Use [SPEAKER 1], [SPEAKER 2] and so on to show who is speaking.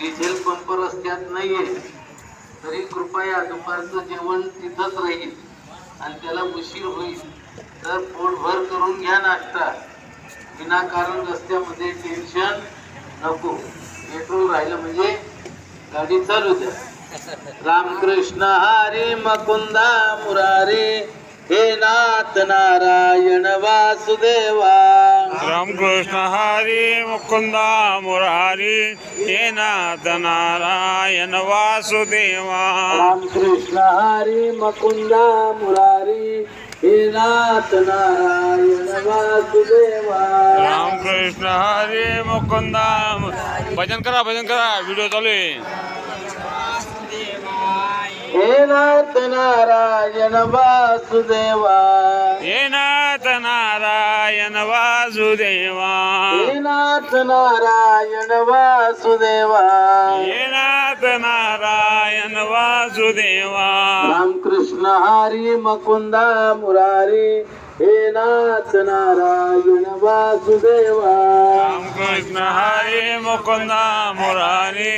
[SPEAKER 1] Diesel pump रस्त्यात नाहीये. तरी कृपया दुपारचं जेवण तिथंच राहील आणि त्याला उशीर होईल. तर पोटभर करून घ्या नाश्ता. विनाकारण रस्त्यामध्ये टेन्शन नको. पेट्रोल राहिलं म्हणजे गाडी चालू द्या. रामकृष्ण हरे मकुंदा मुरारी हे नाथ नारायण वासुदेवा.
[SPEAKER 2] रामकृष्ण हरी मुकुंदा मुरारी हे नाथ नारायण वासुदेवा।
[SPEAKER 1] रामकृष्ण हरी मकुंदा मुरारी हे नाथ नारायण वासुदेवा।
[SPEAKER 2] रामकृष्ण हरी मुकुंदा भजन करा भजन करा व्हिडिओ चालू आहे.
[SPEAKER 1] हे नाथ नारायण वासुदेवा।
[SPEAKER 2] हे नाथ नारायण वासुदेवा
[SPEAKER 1] हे नाथ नारायण वासुदेवा
[SPEAKER 2] हे नाथ नारायण वासुदेवा
[SPEAKER 1] रामकृष्ण हरी मकुंदा मुरारी हे नाथ नारायण वासुदेवा
[SPEAKER 2] रामकृष्ण हरी मुकुंदा मुरारी